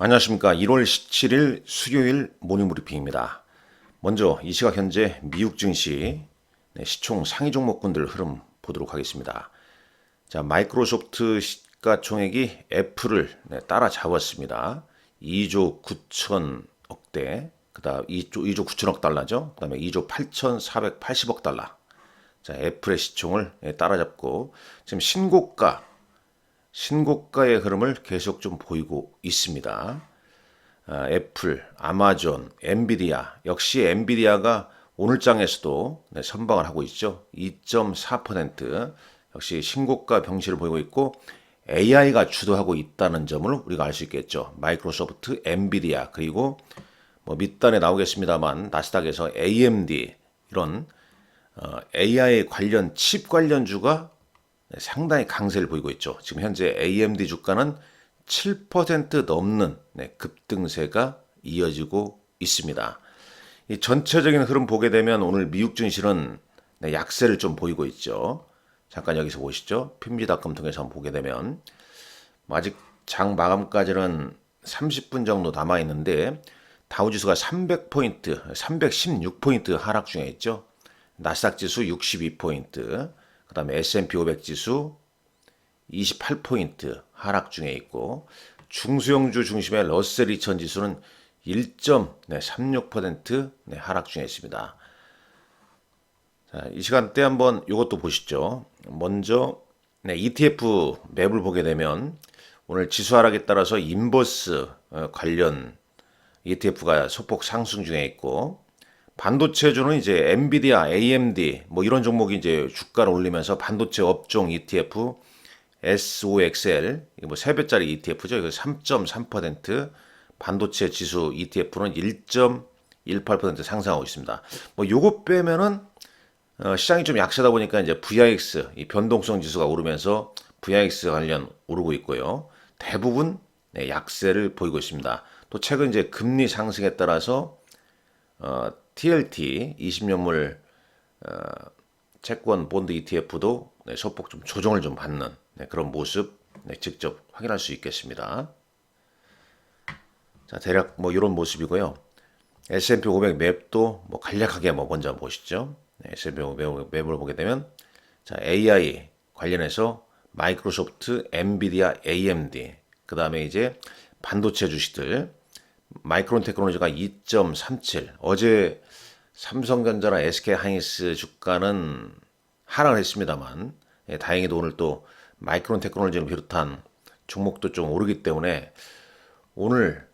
안녕하십니까. 1월 17일 수요일 모닝 브리핑입니다. 먼저 이 시각 현재 미국 증시 네, 시총 상위 종목군들 흐름 보도록 하겠습니다. 자, 마이크로소프트 시가총액이 애플을 네, 따라잡았습니다. 2조 9천억 대, 그다음 2조, 2조 9천억 달러죠. 그다음에 2조 8,480억 달러. 자, 애플의 시총을 네, 따라잡고 지금 신고가 신고가의 흐름을 계속 좀 보이고 있습니다. 아, 애플, 아마존, 엔비디아 역시 엔비디아가 오늘 장에서도 네, 선방을 하고 있죠. 2.4% 역시 신고가 병시를 보이고 있고 AI가 주도하고 있다는 점을 우리가 알 수 있겠죠. 마이크로소프트, 엔비디아 그리고 뭐 밑단에 나오겠습니다만 나스닥에서 AMD 이런 어, AI 관련 칩 관련주가 네, 상당히 강세를 보이고 있죠. 지금 현재 AMD 주가는 7% 넘는 네, 급등세가 이어지고 있습니다. 이 전체적인 흐름 보게 되면 오늘 미국 증시는 네, 약세를 좀 보이고 있죠. 잠깐 여기서 보시죠. 핀비닷컴 통해서 한번 보게 되면 뭐 아직 장 마감까지는 30분 정도 남아 있는데 다우지수가 300포인트, 316포인트 하락 중에 있죠. 나스닥 지수 62포인트, 그 다음에 S&P 500 지수 28포인트 하락 중에 있고 중수용주 중심의 러셀 2000 지수는 1.36% 네, 하락 중에 있습니다. 자, 이 시간대 한번 이것도 보시죠. 먼저 네, ETF 맵을 보게 되면 오늘 지수 하락에 따라서 인버스 어, 관련 ETF가 소폭 상승 중에 있고 반도체주는 이제 엔비디아, AMD 뭐 이런 종목이 이제 주가를 올리면서 반도체 업종 ETF SOXL 이거 뭐세 배짜리 ETF죠. 이거 3.3% 반도체 지수 ETF는 1.18% 상승하고 있습니다. 뭐 요거 빼면은 어, 시장이 좀 약세다 보니까 이제 VIX 이 변동성 지수가 오르면서 VIX 관련 오르고 있고요. 대부분 네, 약세를 보이고 있습니다. 또 최근 이제 금리 상승에 따라서 어, TLT 20년물 어, 채권 본드 ETF도 네, 소폭 좀 조정을 좀 받는 네, 그런 모습 네, 직접 확인할 수 있겠습니다. 자 대략 뭐 이런 모습이고요. S&P 500 맵도 뭐 간략하게 뭐 먼저 보시죠. 네, S&P 500 맵을 보게 되면 자 AI 관련해서 마이크로소프트, 엔비디아, AMD 그 다음에 이제 반도체 주식들 마이크론 테크놀로지가 2.37 어제 삼성전자나 SK하이닉스 주가는 하락을 했습니다만 예, 다행히도 오늘 또 마이크론 테크놀로지를 비롯한 종목도 좀 오르기 때문에 오늘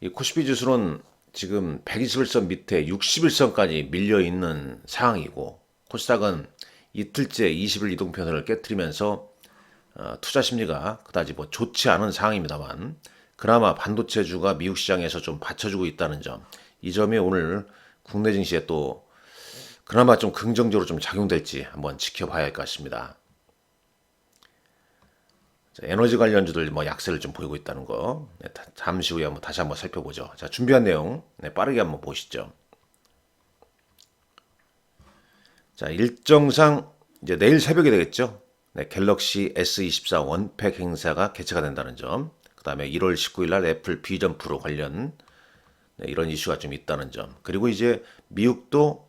이 코스피 지수는 지금 121선 밑에 61선까지 밀려 있는 상황이고 코스닥은 이틀째 20일 이동편을 깨뜨리면서 어, 투자 심리가 그다지 뭐 좋지 않은 상황입니다만 그나마 반도체주가 미국 시장에서 좀 받쳐주고 있다는 점, 이 점이 오늘 국내 증시에 또 그나마 좀 긍정적으로 좀 작용될지 한번 지켜봐야 할 것 같습니다. 자, 에너지 관련주들 뭐 약세를 좀 보이고 있다는 거 네, 다- 잠시 후에 한번 다시 한번 살펴보죠. 자 준비한 내용 네, 빠르게 한번 보시죠. 자 일정상 이제 내일 새벽이 되겠죠. 네, 갤럭시 S24 원팩 행사가 개최가 된다는 점. 그 다음에 1월 19일 날 애플 비전 프로 관련 네, 이런 이슈가 좀 있다는 점. 그리고 이제 미국도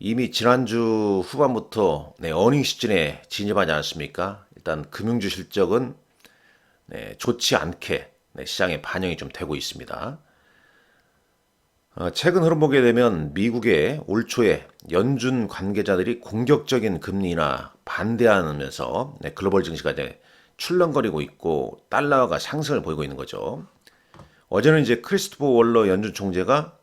이미 지난주 후반부터 네, 어닝 시즌에 진입하지 않았습니까? 일단 금융주 실적은 네, 좋지 않게 네, 시장에 반영이 좀 되고 있습니다. 어, 최근 흐름 보게 되면 미국의 올 초에 연준 관계자들이 공격적인 금리나 반대하면서 네, 글로벌 증시가 이제 출렁거리고 있고 달러가 상승을 보이고 있는 거죠. 어제는 이제 크리스토퍼 월러 연준 총재가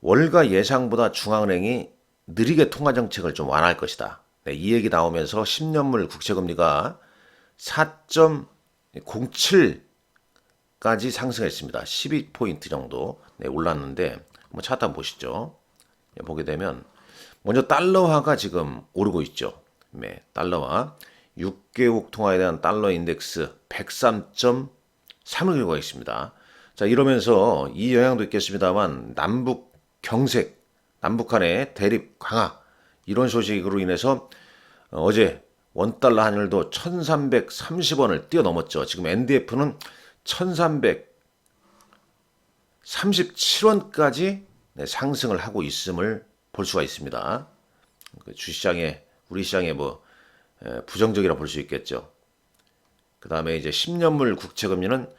월가 예상보다 중앙은행이 느리게 통화 정책을 좀 완화할 것이다. 네, 이 얘기 나오면서 10년물 국채 금리가 4.07까지 상승했습니다. 12포인트 정도 네, 올랐는데 한번 차트 한번 보시죠. 네, 보게 되면 먼저 달러화가 지금 오르고 있죠. 네, 달러화 6개국 통화에 대한 달러 인덱스 103.3을 기록하고 있습니다. 자 이러면서 이 영향도 있겠습니다만 남북 경색, 남북 간의 대립 강화 이런 소식으로 인해서 어, 어제 원달러 환율도 1330원을 뛰어넘었죠. 지금 NDF는 1300 37원까지 네, 상승을 하고 있음을 볼 수가 있습니다. 그 주시장에 우리 시장에 뭐 에, 부정적이라 볼 수 있겠죠. 그 다음에 이제 10년물 국채 금리는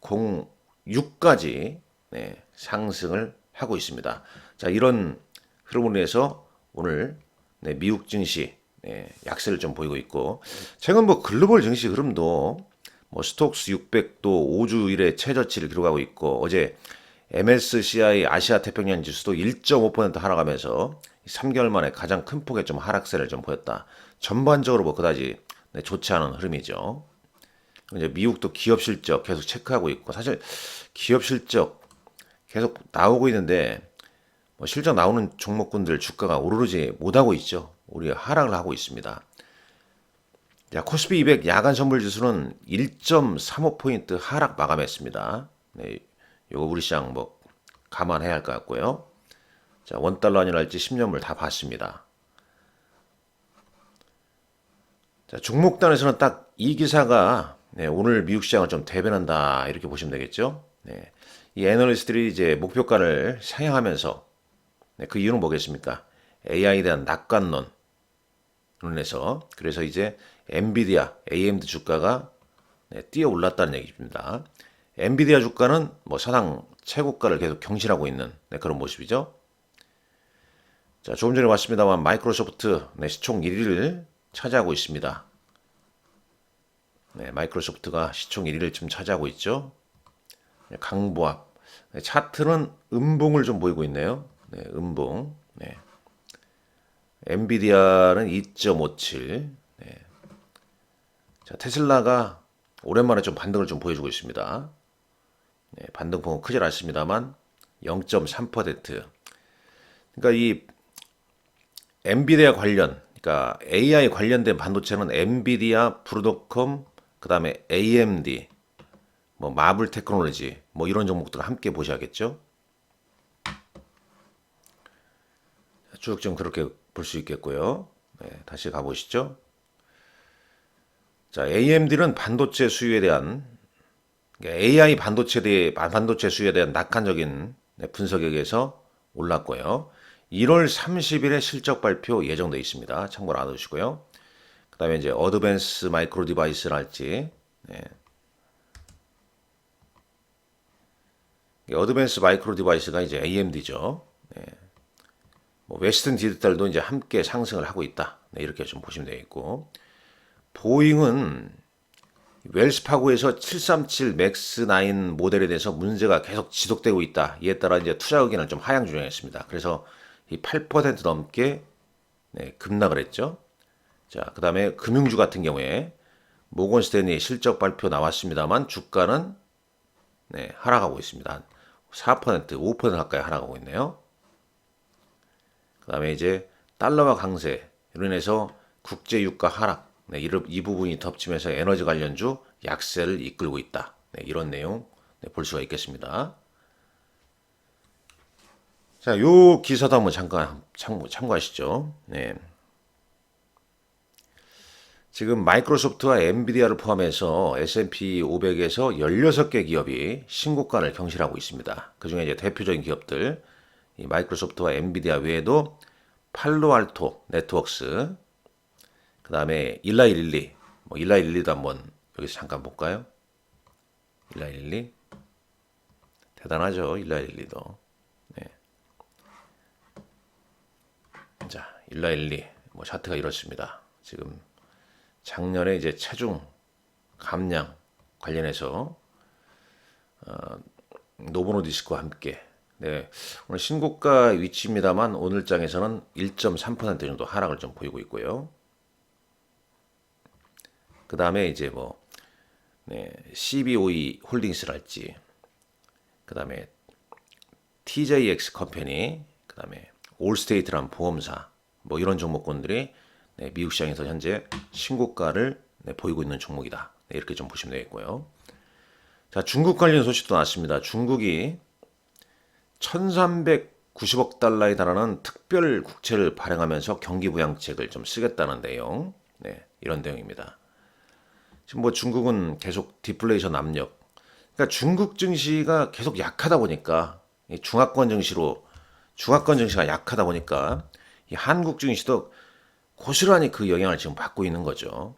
4.06까지 네, 상승을 하고 있습니다. 자 이런 흐름으로 인해서 오늘 네, 미국 증시 네, 약세를 좀 보이고 있고 최근 뭐 글로벌 증시 흐름도 뭐 스톡스 600도 5주 일의 최저치를 기록하고 있고 어제 MSCI 아시아 태평양 지수도 1.5% 하락하면서 3개월 만에 가장 큰 폭의 좀 하락세를 좀 보였다. 전반적으로 뭐 그다지 네, 좋지 않은 흐름이죠. 이제 미국도 기업 실적 계속 체크하고 있고 사실 기업 실적 계속 나오고 있는데 뭐 실적 나오는 종목군들 주가가 오르지 못하고 있죠. 우리 하락을 하고 있습니다. 자, 코스피 200 야간 선물 지수는 1.35포인트 하락 마감했습니다. 네, 요거 우리 시장 뭐 감안해야 할 것 같고요. 자, 원달러 아니랄지 10년물 다 봤습니다. 자, 종목단에서는 딱 이 기사가 네, 오늘 미국 시장을 좀 대변한다 이렇게 보시면 되겠죠. 네, 이 애널리스트들이 이제 목표가를 상향하면서 네, 그 이유는 뭐겠습니까? AI에 대한 낙관론 논에서 그래서 이제 엔비디아, AMD 주가가 네, 뛰어 올랐다는 얘기입니다. 엔비디아 주가는 뭐 사상 최고가를 계속 경신하고 있는 네, 그런 모습이죠. 자, 조금 전에 왔습니다만 마이크로소프트 네, 시총 1위를 차지하고 있습니다. 네, 마이크로소프트가 시총 1위를 지금 차지하고 있죠. 네, 강보합. 네, 차트는 음봉을 좀 보이고 있네요. 네, 음봉. 네. 엔비디아는 2.57. 네. 자, 테슬라가 오랜만에 좀 반등을 좀 보여주고 있습니다. 네, 반등폭은 크질 않습니다만 0.3%. 그러니까 이 엔비디아 관련, 그러니까 AI 관련된 반도체는 엔비디아, 브루도컴, 그 다음에 AMD, 뭐 마블 테크놀로지, 뭐 이런 종목들을 함께 보셔야겠죠. 쭉 좀 그렇게 볼 수 있겠고요. 네, 다시 가보시죠. 자, AMD는 반도체 수요에 대한 그러니까 AI 반도체에 대해 반도체 수요에 대한 낙관적인 네, 분석에 의해서 올랐고요. 1월 30일에 실적 발표 예정돼 있습니다. 참고로 알아두시고요. 그다음에 이제 어드밴스 마이크로 디바이스랄지 네. 어드밴스 마이크로 디바이스가 이제 AMD죠. 네. 뭐 웨스턴 디지털도 이제 함께 상승을 하고 있다. 네, 이렇게 좀 보시면 되겠고 보잉은 웰스파고에서 737 맥스 9 모델에 대해서 문제가 계속 지속되고 있다. 이에 따라 이제 투자 의견을 좀 하향 조정했습니다. 그래서 이 8% 넘게 네, 급락을 했죠. 자, 그 다음에 금융주 같은 경우에 모건 스탠리 실적 발표 나왔습니다만 주가는 네, 하락하고 있습니다. 4%, 5% 가까이 하락하고 있네요. 그 다음에 이제 달러와 강세, 이로 인해서 국제 유가 하락, 네, 이, 이 부분이 덮치면서 에너지 관련주 약세를 이끌고 있다. 네, 이런 내용 네, 볼 수가 있겠습니다. 자, 요 기사도 한번 잠깐 참고, 참고하시죠. 네. 지금 마이크로소프트와 엔비디아를 포함해서 S&P 500에서 16개 기업이 신고가를 경신하고 있습니다. 그 중에 이제 대표적인 기업들, 이 마이크로소프트와 엔비디아 외에도 팔로알토 네트워크스, 그 다음에 일라이릴리, 뭐 일라이릴리도 한번 여기서 잠깐 볼까요? 일라이릴리 대단하죠, 일라이릴리도. 네. 자, 일라일리 뭐 차트가 이렇습니다. 지금 작년에 이제 체중 감량 관련해서 어, 노보노 디스크와 함께 네, 오늘 신고가 위치입니다만 오늘 장에서는 1.3% 정도 하락을 좀 보이고 있고요. 그 다음에 이제 뭐 네, CBOE 홀딩스랄지 그 다음에 TJX 컴퍼니 그 다음에 올스테이트란 보험사 뭐 이런 종목군들이 네, 미국 시장에서 현재 신고가를 네, 보이고 있는 종목이다. 네, 이렇게 좀 보시면 되겠고요. 자, 중국 관련 소식도 나왔습니다. 중국이 1390억 달러에 달하는 특별 국채를 발행하면서 경기 부양책을 좀 쓰겠다는 내용. 네, 이런 내용입니다. 지금 뭐 중국은 계속 디플레이션 압력. 그러니까 중국 증시가 계속 약하다 보니까 이 중화권 증시로 중화권 증시가 약하다 보니까 이 한국 증시도 고스란히 그 영향을 지금 받고 있는 거죠.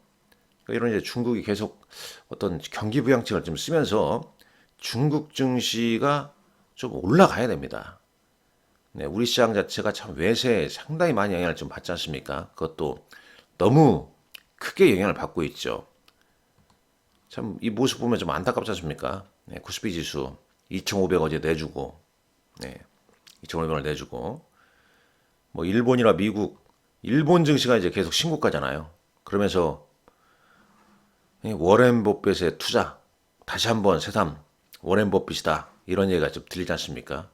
그러니까 이런 이제 중국이 계속 어떤 경기 부양책을 좀 쓰면서 중국 증시가 좀 올라가야 됩니다. 네, 우리 시장 자체가 참 외세에 상당히 많이 영향을 좀 받지 않습니까? 그것도 너무 크게 영향을 받고 있죠. 참 이 모습 보면 좀 안타깝지 않습니까? 네, 코스피 지수 2,500 어제 내주고, 네, 2,500을 내주고, 뭐 일본이나 미국, 일본 증시가 이제 계속 신고가잖아요. 그러면서 이 워렌 버핏의 투자 다시 한번 새삼 워렌 버핏이다 이런 얘기가 좀 들리지 않습니까?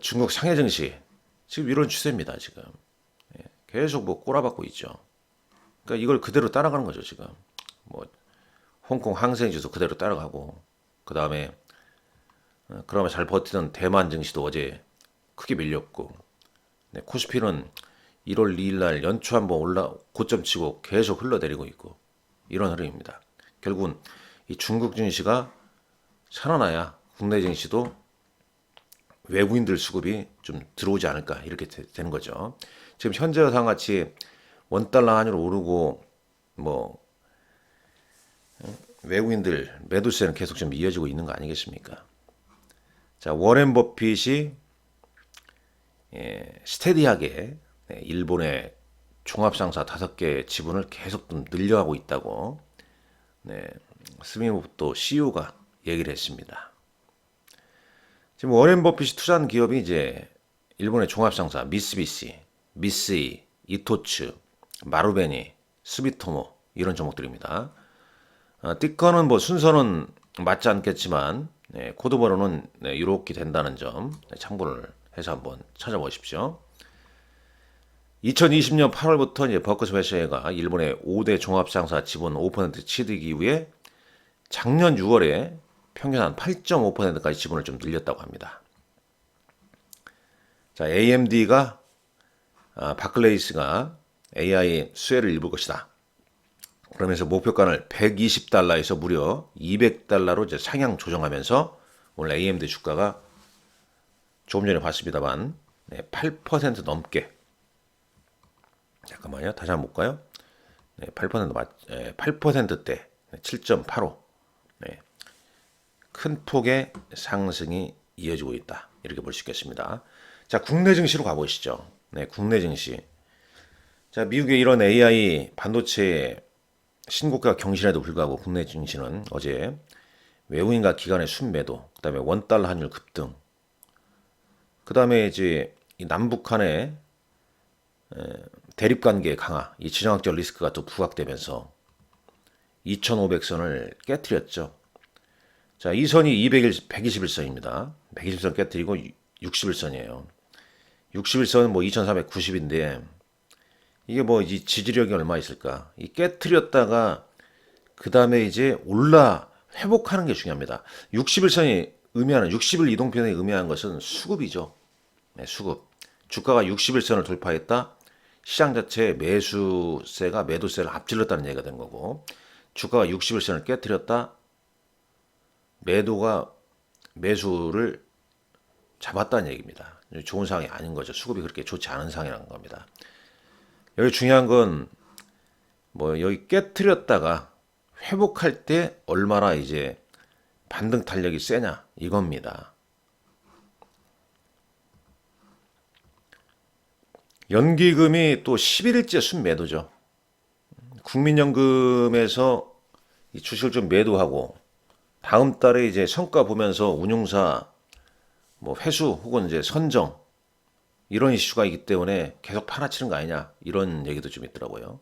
중국 상해 증시 지금 이런 추세입니다 지금 예, 계속 뭐 꼬라박고 있죠. 그러니까 이걸 그대로 따라가는 거죠 지금 뭐 홍콩 항생지수 그대로 따라가고 그 다음에 그나마 잘 버티던 대만 증시도 어제 크게 밀렸고 네, 코스피는 1월 2일 날 연초 한번 올라 고점 치고 계속 흘러내리고 있고 이런 흐름입니다. 결국은 이 중국 증시가 살아나야 국내 증시도 외국인들 수급이 좀 들어오지 않을까 이렇게 되, 는 거죠. 지금 현재 여상 같이 원 달러 환율 오르고 뭐 외국인들 매도세는 계속 좀 이어지고 있는 거 아니겠습니까? 자 워렌 버핏이 예, 스테디하게 네, 일본의 종합상사 다섯 개 지분을 계속 좀 늘려가고 있다고 네, 스미모토 CEO가 얘기를 했습니다. 지금 워렌 버핏이 투자한 기업이 이제 일본의 종합상사 미쓰비시, 미쓰이, 이토츠, 마루베니, 스비토모 이런 종목들입니다. 어, 띠커는 뭐 순서는 맞지 않겠지만 네, 코드번호는 네, 이렇게 된다는 점 네, 참고를 해서 한번 찾아보십시오. 2020년 8월부터 이제 버크스 회사가 일본의 5대 종합상사 지분 5% 취득 이후에 작년 6월에 평균 한 8.5%까지 지분을 좀 늘렸다고 합니다. 자, AMD가 아, 바클레이스가 AI 수혜를 입을 것이다. 그러면서 목표가를 120달러에서 무려 200달러로 이제 상향 조정하면서 오늘 AMD 주가가 조금 전에 봤습니다만 8% 넘게 잠깐만요. 다시 한번 볼까요? 네, 8% 맞, 네, 8%대 7.85. 네, 큰 폭의 상승이 이어지고 있다. 이렇게 볼 수 있겠습니다. 자, 국내 증시로 가보시죠. 네, 국내 증시. 자, 미국의 이런 AI 반도체 신고가 경신에도 불구하고 국내 증시는 어제 외국인과 기관의 순매도, 그다음에 원달러 환율 급등, 그다음에 이제 이 남북한의 대립관계 강화, 이 지정학적 리스크가 또 부각되면서 2,500선을 깨뜨렸죠. 자, 이 선이 200일, 121선입니다. 120선 깨뜨리고 61선이에요. 61선은 뭐 2,490인데 이게 뭐 이 지지력이 얼마 있을까? 이 깨뜨렸다가 그 다음에 이제 올라 회복하는 게 중요합니다. 61선이 의미하는 60일 이동편에 의미하는 것은 수급이죠. 네, 수급. 주가가 61선을 돌파했다. 시장 자체의 매수세가 매도세를 앞질렀다는 얘기가 된 거고 주가가 61선을 깨뜨렸다. 매도가 매수를 잡았다는 얘기입니다. 좋은 상황이 아닌 거죠. 수급이 그렇게 좋지 않은 상황이라는 겁니다. 여기 중요한 건 뭐 여기 깨뜨렸다가 회복할 때 얼마나 이제 반등 탄력이 세냐 이겁니다. 연기금이 또 11일째 순매도죠. 국민연금에서 이 주식을 좀 매도하고 다음 달에 이제 성과 보면서 운용사 뭐 회수 혹은 이제 선정 이런 이슈가 있기 때문에 계속 팔아치는 거 아니냐 이런 얘기도 좀 있더라고요.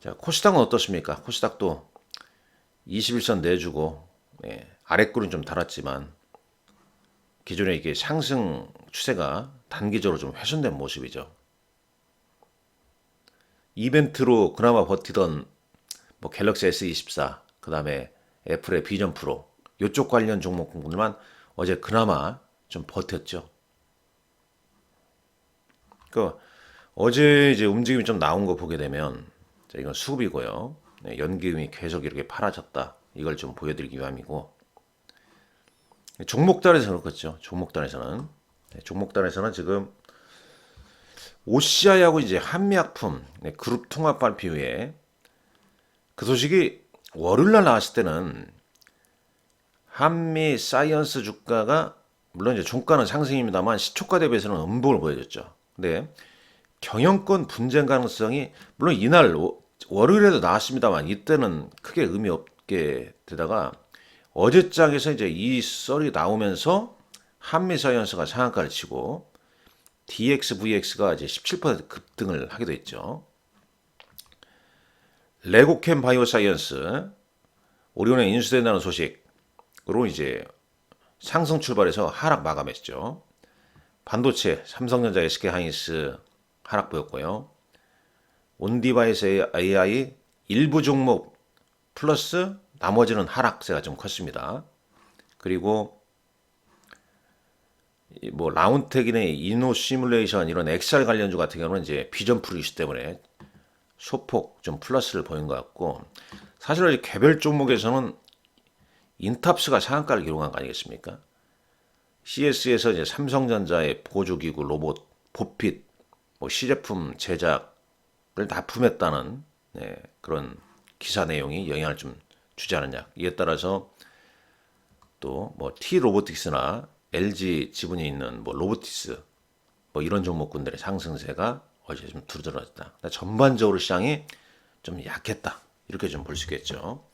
자 코스닥은 어떻습니까? 코스닥도 21선 내주고 예, 아랫골은 좀 달았지만 기존에 이게 상승 추세가 단기적으로 좀 훼손된 모습이죠. 이벤트로 그나마 버티던 뭐 갤럭시 S24, 그 다음에 애플의 비전 프로, 이쪽 관련 종목들만 어제 그나마 좀 버텼죠. 그 어제 이제 움직임이 좀 나온 거 보게 되면 자, 이건 수급이고요. 네, 연기금이 계속 이렇게 팔아졌다. 이걸 좀 보여드리기 위함이고 종목단에서 그렇겠죠. 종목단에서는 네, 종목단에서는 지금 오시아하고 이제 한미약품 네, 그룹 통합 발표 후에 그 소식이 월요일 날 나왔을 때는 한미 사이언스 주가가 물론 이제 종가는 상승입니다만 시초가 대비해서는 음봉을 보여줬죠. 근데 경영권 분쟁 가능성이 물론 이날 오- 월요일에도 나왔습니다만 이때는 크게 의미 없게 되다가 어제장에서 이제 이 썰이 나오면서 한미 사이언스가 상한가를 치고 DXVX가 이제 17% 급등을 하게 됐죠. 레고캠 바이오사이언스 오리온에 인수된다는 소식으로 이제 상승 출발해서 하락 마감했죠. 반도체 삼성전자 SK 하이닉스 하락 보였고요. 온디바이스 AI 일부 종목 플러스 나머지는 하락세가 좀 컸습니다. 그리고 이 뭐 라운텍이나 이노 시뮬레이션 이런 XR 관련주 같은 경우는 이제 비전 프로 이슈 때문에 소폭 좀 플러스를 보인 것 같고 사실 이 개별 종목에서는 인탑스가 상한가를 기록한 거 아니겠습니까? CS에서 이제 삼성전자의 보조기구 로봇 보핏 뭐 시제품 제작을 납품했다는 네, 그런 기사 내용이 영향을 좀 주지 않느냐 이에 따라서 또 뭐 T 로보틱스나 LG 지분이 있는 뭐 로보티스 뭐 이런 종목군들의 상승세가 어제 좀 두드러졌다. 그러니까 전반적으로 시장이 좀 약했다. 이렇게 좀 볼 수 있겠죠.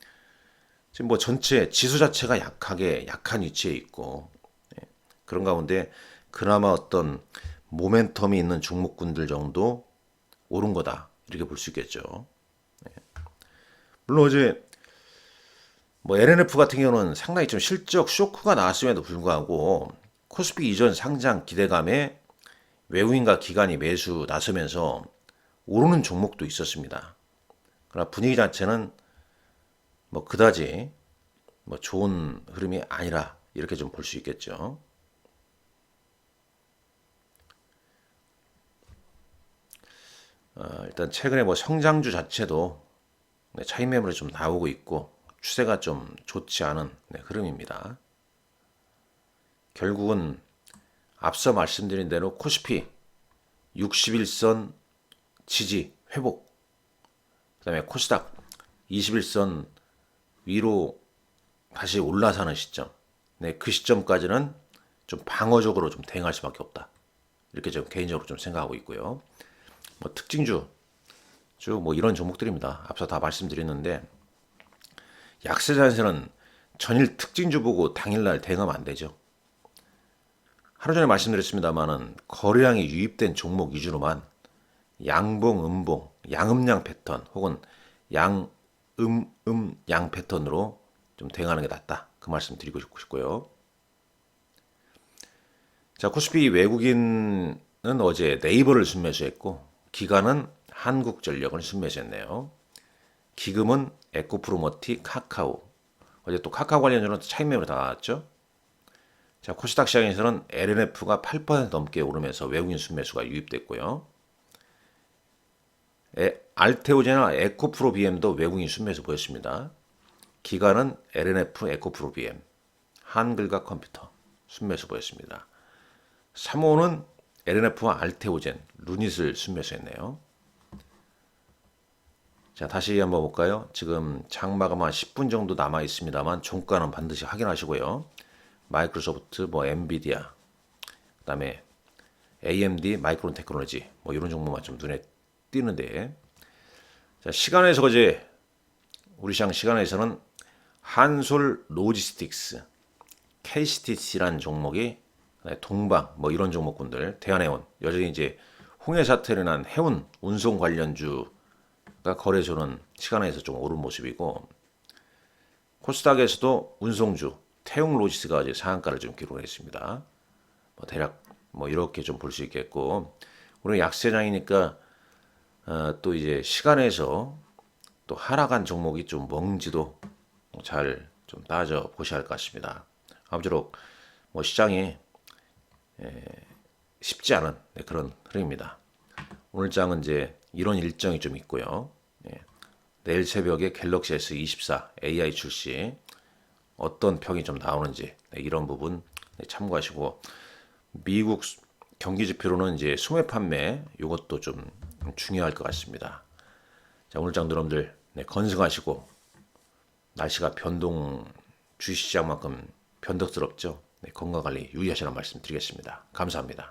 지금 뭐 전체 지수 자체가 약하게 약한 위치에 있고 예, 그런 가운데 그나마 어떤 모멘텀이 있는 종목군들 정도 오른 거다. 이렇게 볼 수 있겠죠. 예. 물론 어제 뭐 LNF 같은 경우는 상당히 좀 실적 쇼크가 나왔음에도 불구하고 코스피 이전 상장 기대감에 외국인과 기관이 매수 나서면서 오르는 종목도 있었습니다. 그러나 분위기 자체는 뭐 그다지 뭐 좋은 흐름이 아니라 이렇게 좀 볼 수 있겠죠. 어, 일단 최근에 뭐 성장주 자체도 네, 차익 매물이 좀 나오고 있고 추세가 좀 좋지 않은 네, 흐름입니다. 결국은 앞서 말씀드린 대로 코스피 61선 지지 회복 그다음에 코스닥 21선 위로 다시 올라서는 시점 네, 그 시점까지는 좀 방어적으로 좀 대응할 수밖에 없다. 이렇게 좀 개인적으로 좀 생각하고 있고요. 뭐 특징주 쭉 뭐 이런 종목들입니다. 앞서 다 말씀드렸는데 약세자에서는 전일 특징주 보고 당일날 대응하면 안 되죠. 하루 전에 말씀드렸습니다만은 거래량이 유입된 종목 위주로만 양봉, 음봉, 양음양 패턴 혹은 양, 음, 음, 양 패턴으로 좀 대응하는 게 낫다. 그 말씀 드리고 싶고요. 자, 코스피 외국인은 어제 네이버를 순매수했고 기관은 한국전력을 순매수했네요. 기금은 에코프로머티 카카오. 어제 또 카카오 관련주는 차익 매물이 다 나왔죠. 자, 코스닥 시장에서는 LNF가 8% 넘게 오르면서 외국인 순매수가 유입됐고요. 에, 알테오제나 에코프로 BM도 외국인 순매수 보였습니다. 기관은 LNF 에코프로 BM, 한글과 컴퓨터 순매수 보였습니다. 3호는 LNF와 알테오젠, 루닛을 순매수했네요. 자, 다시 한번 볼까요? 지금 장마감 한 10분 정도 남아 있습니다만 종가는 반드시 확인하시고요. 마이크로소프트, 뭐 엔비디아, 그다음에 AMD, 마이크론 테크놀로지 뭐 이런 종목만 좀 눈에 띄는데 자, 시간에서 어제 우리 시장 시간에서는 한솔 로지스틱스, KCTC라는 종목이 동방 뭐 이런 종목군들 대한해운 여전히 이제 홍해 사태를 난 해운 운송 관련주가 거래소는 시간에서 좀 오른 모습이고 코스닥에서도 운송주 태웅 로지스가 이제 상한가를 좀 기록했습니다. 뭐 대략 뭐 이렇게 좀 볼 수 있겠고 오늘 약세장이니까 어, 또 이제 시간에서 또 하락한 종목이 좀 뭔지도 잘 좀 따져 보셔야 할 것 같습니다. 아무쪼록 뭐 시장이 에, 쉽지 않은 네, 그런 흐름입니다. 오늘 장은 이제 이런 일정이 좀 있고요. 예. 내일 새벽에 갤럭시 S24 AI 출시 어떤 평이 좀 나오는지 네, 이런 부분 네, 참고하시고 미국 수- 경기 지표로는 이제 소매 판매 이것도 좀 중요할 것 같습니다. 자 오늘 장도 여러분들 네, 건승하시고 날씨가 변동 주시장만큼 변덕스럽죠. 네, 건강 관리 유의하시라는 말씀 드리겠습니다. 감사합니다.